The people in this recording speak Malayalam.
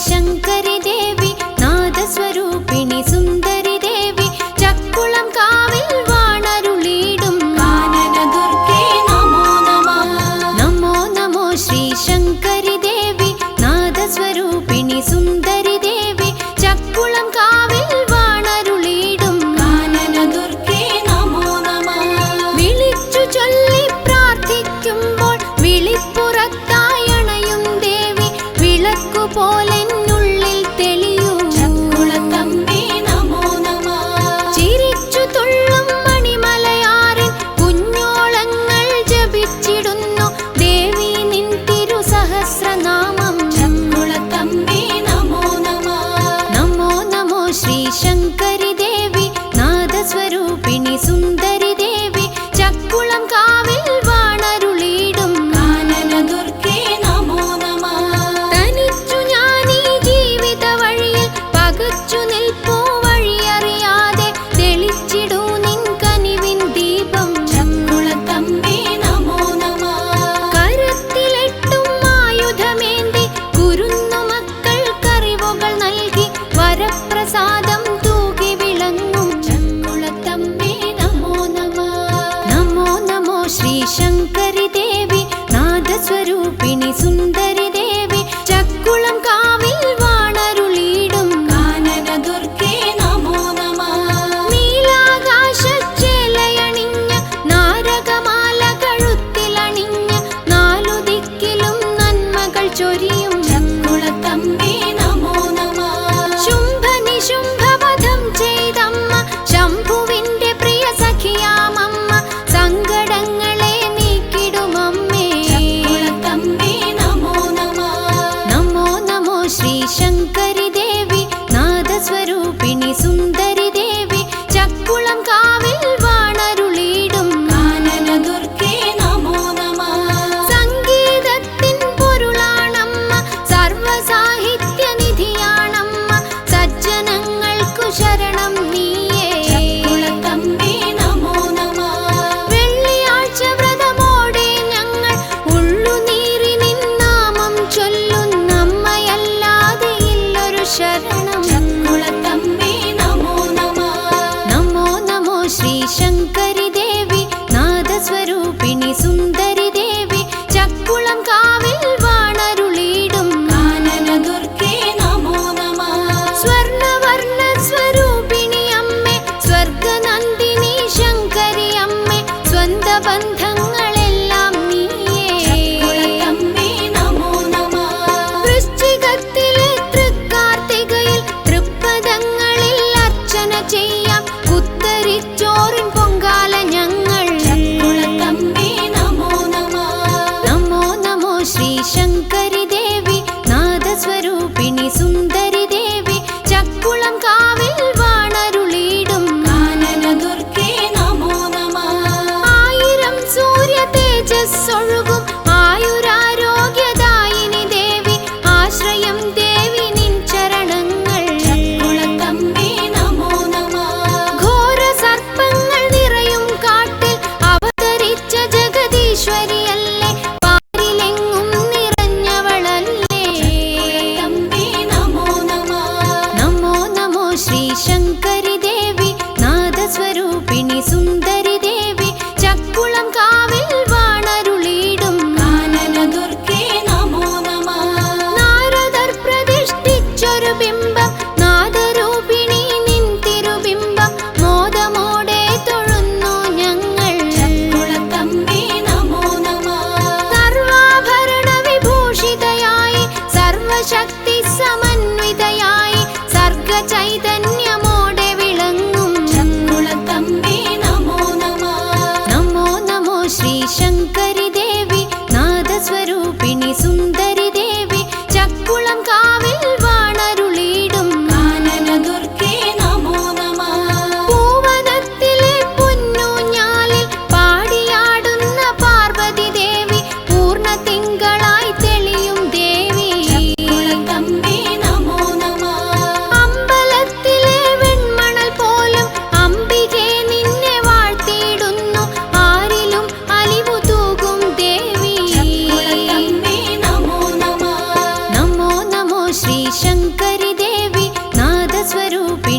शङ्करी चोरी ചെയ്യാം. കുത്തരിച്ചോറിൻ പൊങ്കാല ഞങ്ങൾ. നമോ നമോ. നമോ നമോ ശ്രീ ശങ്കരി ദേവി നാദസ്വരൂപ ശക്തി शङ्करि देवी नादस्वरूपी